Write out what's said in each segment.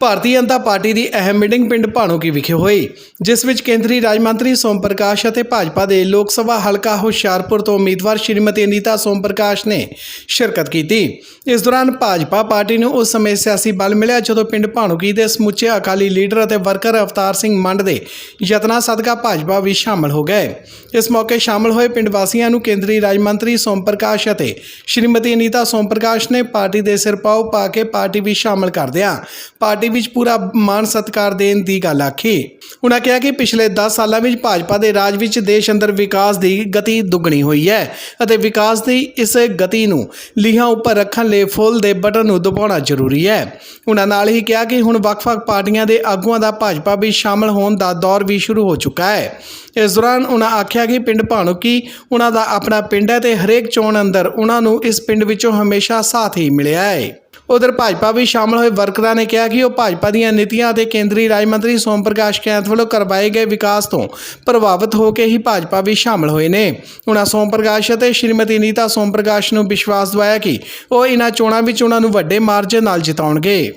Bharatiya Janata party ਦੀ ਅਹਿਮ meeting ਪਿੰਡ ਭਾਣੋਕੀ ਵਿਖੇ ਹੋਈ, ਜਿਸ ਵਿੱਚ ਕੇਂਦਰੀ ਰਾਜ ਮੰਤਰੀ ਸੋਮ ਪ੍ਰਕਾਸ਼ ਅਤੇ ਭਾਜਪਾ ਦੇ ਲੋਕ ਸਭਾ ਹਲਕਾ ਹੁਸ਼ਿਆਰਪੁਰ ਤੋਂ ਉਮੀਦਵਾਰ ਸ਼੍ਰੀਮਤੀ ਅਨੀਤਾ ਸੋਮ ਪ੍ਰਕਾਸ਼ ਨੇ ਸ਼ਿਰਕਤ ਕੀਤੀ। ਇਸ ਦੌਰਾਨ ਭਾਜਪਾ ਪਾਰਟੀ ਨੂੰ ਉਸ ਸਮੇਂ ਸਿਆਸੀ ਬਲ ਮਿਲਿਆ ਜਦੋਂ ਪਿੰਡ ਭਾਣੋਕੀ ਦੇ ਸਮੁੱਚੇ ਅਕਾਲੀ ਲੀਡਰ ਅਤੇ ਵਰਕਰ ਅਵਤਾਰ ਸਿੰਘ ਮੰਡ ਦੇ ਯਤਨਾਂ ਸਦਕਾ ਭਾਜਪਾ ਵੀ ਸ਼ਾਮਲ ਹੋ ਗਏ। ਇਸ ਮੌਕੇ ਸ਼ਾਮਲ ਹੋਏ ਪਿੰਡ ਵਾਸੀਆਂ ਨੂੰ ਕੇਂਦਰੀ ਰਾਜ ਮੰਤਰੀ ਸੋਮ ਪ੍ਰਕਾਸ਼ ਅਤੇ ਸ਼੍ਰੀਮਤੀ ਅਨੀਤਾ ਸੋਮ ਪ੍ਰਕਾਸ਼ ਨੇ ਪਾਰਟੀ ਦੇ ਸਿਰਪਾਉ ਪਾ ਕੇ ਪਾਰਟੀ ਵੀ ਸ਼ਾਮਲ ਕਰਦਿਆਂ ਪਾਰਟੀ ਵਿੱਚ ਪੂਰਾ ਮਾਣ ਸਤਿਕਾਰ ਦੇਣ ਦੀ ਗੱਲ ਆਖੀ। ਉਨ੍ਹਾਂ ਕਿਹਾ ਕਿ ਪਿਛਲੇ 10 ਸਾਲਾਂ ਵਿੱਚ ਭਾਜਪਾ ਦੇ ਰਾਜ ਵਿੱਚ ਦੇਸ਼ ਅੰਦਰ ਵਿਕਾਸ ਦੀ ਗਤੀ ਦੁੱਗਣੀ ਹੋਈ ਹੈ ਅਤੇ ਵਿਕਾਸ ਦੀ ਇਸ ਗਤੀ ਨੂੰ ਲੀਹਾਂ ਉੱਪਰ ਰੱਖਣ ਲਈ ਫੁੱਲ ਦੇ ਬਟਨ ਨੂੰ ਦਬਾਉਣਾ ਜ਼ਰੂਰੀ ਹੈ। ਉਹਨਾਂ ਨਾਲ ਹੀ ਕਿਹਾ ਕਿ ਹੁਣ ਵੱਖ-ਵੱਖ ਪਾਰਟੀਆਂ ਦੇ ਆਗੂਆਂ ਦਾ ਭਾਜਪਾ ਵਿੱਚ ਸ਼ਾਮਲ ਹੋਣ ਦਾ ਦੌਰ ਵੀ ਸ਼ੁਰੂ ਹੋ ਚੁੱਕਾ ਹੈ। ਇਸ ਦੌਰਾਨ ਉਨ੍ਹਾਂ ਆਖਿਆ ਕਿ ਪਿੰਡ ਭਾਣੋਕੀ ਉਨ੍ਹਾਂ ਦਾ ਆਪਣਾ ਪਿੰਡ ਹੈ ਤੇ ਹਰੇਕ ਚੋਣ ਅੰਦਰ ਉਨ੍ਹਾਂ ਨੂੰ ਇਸ ਪਿੰਡ ਵਿੱਚੋਂ ਹਮੇਸ਼ਾ ਸਾਥ ਹੀ ਮਿਲਿਆ ਹੈ। ਉਧਰ ਭਾਜਪਾ ਵੀ ਸ਼ਾਮਲ ਹੋਏ ਵਰਕਰਾਂ ਨੇ ਕਿਹਾ ਕਿ ਉਹ ਭਾਜਪਾ ਦੀਆਂ ਨੀਤੀਆਂ ਅਤੇ ਕੇਂਦਰੀ ਰਾਜ ਮੰਤਰੀ ਸੋਮ ਪ੍ਰਕਾਸ਼ ਕੈਂਥ ਵੱਲੋਂ ਕਰਵਾਏ ਗਏ ਵਿਕਾਸ ਤੋਂ ਪ੍ਰਭਾਵਿਤ ਹੋ ਕੇ ਹੀ ਭਾਜਪਾ ਵੀ ਸ਼ਾਮਲ ਹੋਏ ਨੇ। ਉਹਨਾਂ ਸੋਮ ਪ੍ਰਕਾਸ਼ ਅਤੇ ਸ਼੍ਰੀਮਤੀ ਨੀਤਾ ਸੋਮ ਪ੍ਰਕਾਸ਼ ਨੂੰ ਵਿਸ਼ਵਾਸ ਦਵਾਇਆ ਕਿ ਉਹ ਇਹਨਾਂ ਚੋਣਾਂ ਵਿੱਚ ਉਹਨਾਂ ਨੂੰ ਵੱਡੇ ਮਾਰਜਨ ਨਾਲ ਜਿਤਾਉਣਗੇ।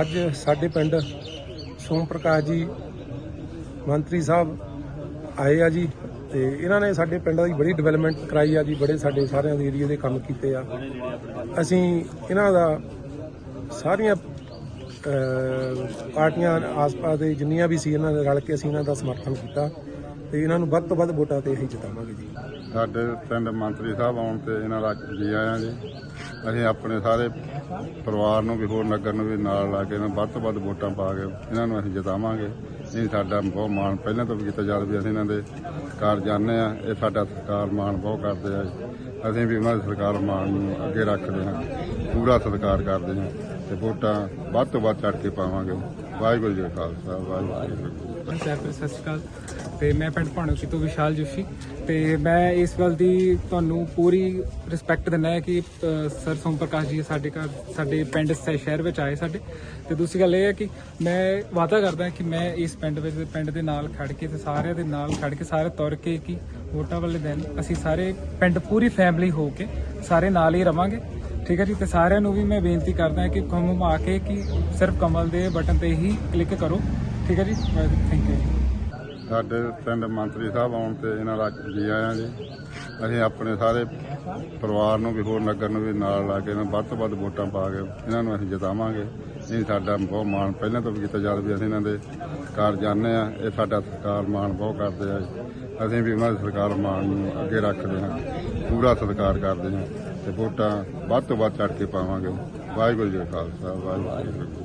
ਅੱਜ ਸਾਡੇ ਪਿੰਡ ਸੋਮ ਪ੍ਰਕਾਸ਼ ਜੀ ਮੰਤਰੀ ਸਾਹਿਬ ਆਏ ਆ ਜੀ ਤੇ ਇਹਨਾਂ ਨੇ ਸਾਡੇ ਪਿੰਡ ਦੀ ਬੜੀ ਡਿਵੈਲਪਮੈਂਟ ਕਰਾਈ ਆ ਜੀ, ਬੜੇ ਸਾਡੇ ਸਾਰਿਆਂ ਦੇ ਏਰੀਆ ਦੇ ਕੰਮ ਕੀਤੇ ਆ। ਅਸੀਂ ਇਹਨਾਂ ਦਾ ਸਾਰੀਆਂ ਪਾਰਟੀਆਂ ਆਸ-ਪਾਸ ਦੇ ਜਿੰਨੀਆਂ ਵੀ ਸੀ, ਇਹਨਾਂ ਨੇ ਰਲ ਕੇ ਅਸੀਂ ਇਹਨਾਂ ਦਾ ਸਮਰਥਨ ਕੀਤਾ। ਤੇ ਇਹਨਾਂ ਨੂੰ ਵੱਧ ਤੋਂ ਵੱਧ ਵੋਟਾਂ ਤੇ ਅਸੀਂ ਜਿਤਾਵਾਂਗੇ ਜੀ। ਸਾਡੇ ਪਿੰਡ ਮੰਤਰੀ ਸਾਹਿਬ ਆਉਣ ਤੇ ਇਹਨਾਂ ਦਾ ਜੀ ਆਇਆਂ ਜੀ। ਅਸੀਂ ਆਪਣੇ ਸਾਰੇ ਪਰਿਵਾਰ ਨੂੰ ਵੀ ਹੋਰ ਨਗਰ ਨੂੰ ਵੀ ਨਾਲ ਲਾ ਕੇ ਇਹਨਾਂ ਵੱਧ ਤੋਂ ਵੱਧ ਵੋਟਾਂ ਪਾ ਕੇ ਇਹਨਾਂ ਨੂੰ ਅਸੀਂ ਜਿਤਾਵਾਂਗੇ। ਇਹ ਸਾਡਾ ਬਹੁਤ ਮਾਣ ਪਹਿਲਾਂ ਤੋਂ ਵੀ ਕੀਤਾ ਜਦ ਵੀ ਅਸੀਂ ਇਹਨਾਂ ਦੇ ਸਰਕਾਰ ਜਾਂਦੇ ਆ ਇਹ ਸਾਡਾ ਸਰਕਾਰ ਮਾਣ ਬਹੁਤ ਕਰਦੇ ਆ। ਜੀ। ਅਸੀਂ ਵੀ ਉਹਨਾਂ ਦੀ ਸਰਕਾਰ ਮਾਣ ਨੂੰ ਅੱਗੇ ਰੱਖਦੇ ਹਾਂ। ਪੂਰਾ ਸਤਿਕਾਰ ਕਰਦੇ ਹਾਂ ਤੇ ਵੋਟਾਂ ਵੱਧ ਤੋਂ ਵੱਧ ਚੜ੍ਹ ਕੇ ਪਾਵਾਂਗੇ। ਵਾਹਿਗੁਰੂ ਜੀ ਕਾ ਖਾਲਸਾ ਵਾਹਿਗੁਰੂ ਜੀ ਕੀ ਫਤਿਹ। ਸਰ ਸਤਿ ਸ਼੍ਰੀ ਅਕਾਲ। ਤੇ ਮੈਂ ਪਿੰਡ ਭਾਣੋਕੀ ਤੋਂ ਵਿਸ਼ਾਲ ਜੋਸ਼ੀ। ਤੇ ਮੈਂ ਇਸ ਗੱਲ ਦੀ ਤੁਹਾਨੂੰ ਪੂਰੀ ਰਿਸਪੈਕਟ ਦਿੰਦਾ ਹੈ ਕਿ ਅ, ਸਰ ਸੋਮ ਪ੍ਰਕਾਸ਼ ਜੀ ਸਾਡੇ ਘਰ ਸਾਡੇ ਪਿੰਡ ਸ- ਸ਼ਹਿਰ ਵਿੱਚ ਆਏ ਸਾਡੇ। ਤੇ ਦੂਸਰੀ ਗੱਲ ਇਹ ਹੈ ਕਿ ਮੈਂ ਵਾਅਦਾ ਕਰਦਾ ਕਿ ਮੈਂ ਇਸ ਪਿੰਡ ਵਿੱਚ ਪਿੰਡ ਦੇ ਨਾਲ ਖੜ ਕੇ ਤੇ ਸਾਰਿਆਂ ਦੇ ਨਾਲ ਖੜ ਕੇ ਸਾਰੇ ਤੁਰ ਕੇ ਕਿ ਵੋਟਾਂ ਵਾਲੇ ਦਿਨ ਅਸੀਂ ਸਾਰੇ ਪਿੰਡ ਪੂਰੀ ਫੈਮਿਲੀ ਹੋ ਕੇ ਸਾਰੇ ਨਾਲ ਹੀ ਰਵਾਂਗੇ। ਠੀਕ ਹੈ ਜੀ, ਤੇ ਸਾਰਿਆਂ ਨੂੰ ਵੀ ਮੈਂ ਬੇਨਤੀ ਕਰਦਾ ਕਿ ਘੁੰਮਾ ਕੇ ਕਿ ਸਿਰਫ ਕਮਲ ਦੇ ਬਟਨ ਤੇ ਹੀ ਕਲਿੱਕ ਕਰੋ। ਠੀਕ ਹੈ ਜੀ ਥੈਂਕ ਯੂ ਸਾਡੇ ਪਿੰਡ ਮੰਤਰੀ ਸਾਹਿਬ ਆਉਣ ਤੇ ਇਹਨਾਂ ਦਾ ਜੀ ਆਇਆਂ ਜੀ। ਅਸੀਂ ਆਪਣੇ ਸਾਰੇ ਪਰਿਵਾਰ ਨੂੰ ਵੀ ਹੋਰ ਨਗਰ ਨੂੰ ਵੀ ਨਾਲ ਲਾ ਕੇ ਇਹਨਾਂ ਵੱਧ ਤੋਂ ਵੱਧ ਵੋਟਾਂ ਪਾ ਕੇ ਇਹਨਾਂ ਨੂੰ ਅਸੀਂ ਜਿਤਾਵਾਂਗੇ। ਇਹ ਸਾਡਾ ਬਹੁਤ ਮਾਣ, ਪਹਿਲਾਂ ਤੋਂ ਵੀ ਕੀਤਾ ਜਦ ਵੀ ਅਸੀਂ ਇਹਨਾਂ ਦੇ ਸਰਕਾਰ ਜਾਂਦੇ ਆ ਇਹ ਸਾਡਾ ਸਰਕਾਰ ਮਾਣ ਬਹੁਤ ਕਰਦੇ ਆ। ਜੀ। ਅਸੀਂ ਵੀ ਉਹਨਾਂ ਦੀ ਸਰਕਾਰ ਮਾਣ ਨੂੰ ਅੱਗੇ ਰੱਖਦੇ ਹਾਂ, ਪੂਰਾ ਸਤਿਕਾਰ ਕਰਦੇ ਹਾਂ। ਤੇ ਵੋਟਾਂ ਵੱਧ ਤੋਂ ਵੱਧ ਚੜ੍ਹ ਕੇ ਪਾਵਾਂਗੇ। ਵਾਹਿਗੁਰੂ ਜੀ ਕਾ ਖਾਲਸਾ, ਵਾਹਿਗੁਰੂ ਜੀ ਕੀ ਫਤਿਹ।